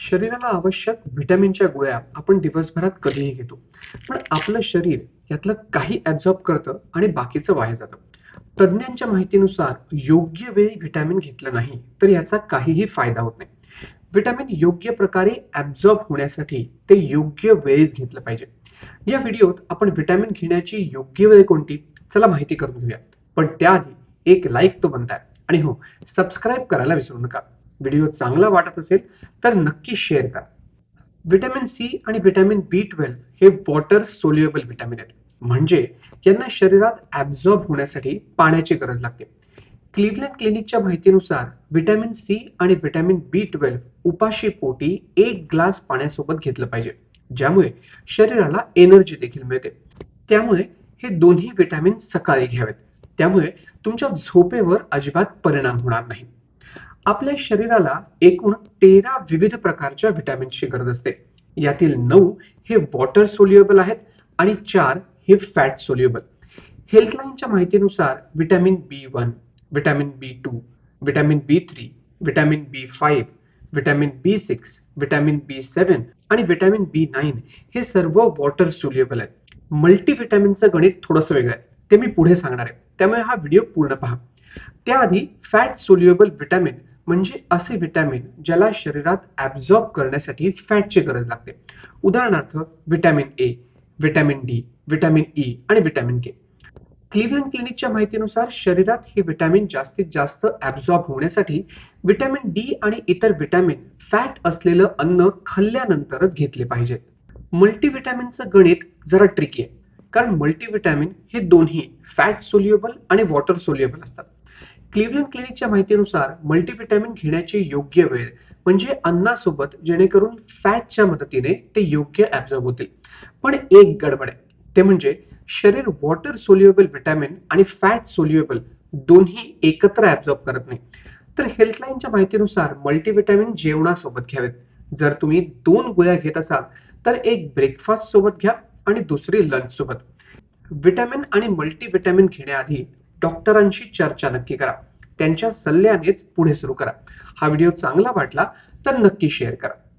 शरीराला आवश्यक व्हिटॅमिनच्या गोळ्या आपण दिवसभरात कधीही घेतो. पण आपलं शरीर यातलं काही ऍब्झॉर्ब करतं आणि बाकीचं वाया जातं. तज्ज्ञांच्या माहितीनुसार योग्य वेळी व्हिटॅमिन घेतलं नाही तर याचा काहीही फायदा होत नाही. व्हिटॅमिन योग्य प्रकारे ऍब्झॉर्ब होण्यासाठी ते योग्य वेळेस घेतलं पाहिजे. या व्हिडिओत आपण व्हिटॅमिन घेण्याची योग्य वेळ कोणती? चला माहिती करून घेऊया पण त्याआधी एक लाईक तो बनताय. आणि हो सबस्क्राईब करायला विसरू नका. व्हिडिओ चांगला वाटत असेल तर नक्की शेअर करा. व्हिटॅमिन सी आणि व्हिटॅमिन बी ट्वेल्व हे वॉटर सोल्युएबल व्हिटॅमिन आहेत. म्हणजे यांना शरीरात ऍब्झॉर्ब होण्यासाठी पाण्याची गरज लागते. क्लिव्हलँड क्लिनिकच्या माहितीनुसार व्हिटॅमिन सी आणि व्हिटॅमिन बी ट्वेल्व उपाशी पोटी एक ग्लास पाण्यासोबत घेतलं पाहिजे. ज्यामुळे शरीराला एनर्जी देखील मिळते. त्यामुळे हे दोन्ही व्हिटॅमिन सकाळी घ्यावेत. त्यामुळे तुमच्या झोपेवर अजिबात परिणाम होणार नाही. आपल्या शरीराला एकूण तेरा विविध प्रकारच्या व्हिटॅमिन्सची गरज असते. यातील नऊ हे वॉटर सोल्युएबल आहेत आणि चार हे फॅट सोल्युएबल. हेल्थलाईनच्या माहितीनुसार vitamin B one vitamin B two vitamin B three vitamin B five vitamin B six vitamin B seven आणि व्हिटॅमिन बी नाईन हे सर्व वॉटर सोल्युएबल आहेत. मल्टीव्हिटॅमिनचं गणित थोडंसं वेगळं आहे. ते मी पुढे सांगणार आहे. त्यामुळे हा व्हिडिओ पूर्ण पहा. त्याआधी फॅट सोल्युएबल व्हिटॅमिन म्हणजे असे व्हिटॅमिन ज्याला शरीरात ऍब्झॉर्ब करण्यासाठी फॅटची गरज लागते. उदाहरणार्थ vitamin A vitamin D vitamin E आणि व्हिटॅमिन के क्लिव्हलँड क्लिनिकच्या माहितीनुसार शरीरात हे व्हिटॅमिन जास्तीत जास्त ऍब्झॉर्ब होण्यासाठी व्हिटॅमिन डी आणि इतर व्हिटॅमिन फॅट असलेलं अन्न खाल्ल्यानंतरच घेतले पाहिजेत मल्टीव्हिटॅमिनचं गणित जरा ट्रिकी आहे. कारण मल्टीव्हिटॅमिन हे दोन्ही फॅट सोल्युएबल आणि वॉटर सोल्युएबल असतात. क्लिव्हलँड क्लिनिकच्या माहितीनुसार मल्टीव्हिटॅमिन घेण्याची योग्य वेळ म्हणजे अन्नासोबत जेणेकरून फॅटच्या मदतीने ते योग्य ऍब्झॉर्ब होतील. पण एक गडबड आहे. ते म्हणजे शरीर वॉटर सोल्युएबल व्हिटॅमिन आणि फॅट सोल्युएबल दोन्ही एकत्र ऍब्झॉर्ब करत नाही. तर हेल्थलाईनच्या माहितीनुसार मल्टीव्हिटॅमिन जेवणासोबत घ्यावेत. जर तुम्ही दोन गोळ्या घेत असाल तर एक ब्रेकफास्ट सोबत घ्या आणि दुसरी लंच सोबत. व्हिटॅमिन आणि मल्टीव्हिटॅमिन घेण्याआधी डॉक्टरांशी चर्चा नक्की करा. त्यांच्या सल्ल्यानेच पुढे सुरू करा. हा व्हिडिओ चांगला वाटला तर नक्की शेअर करा.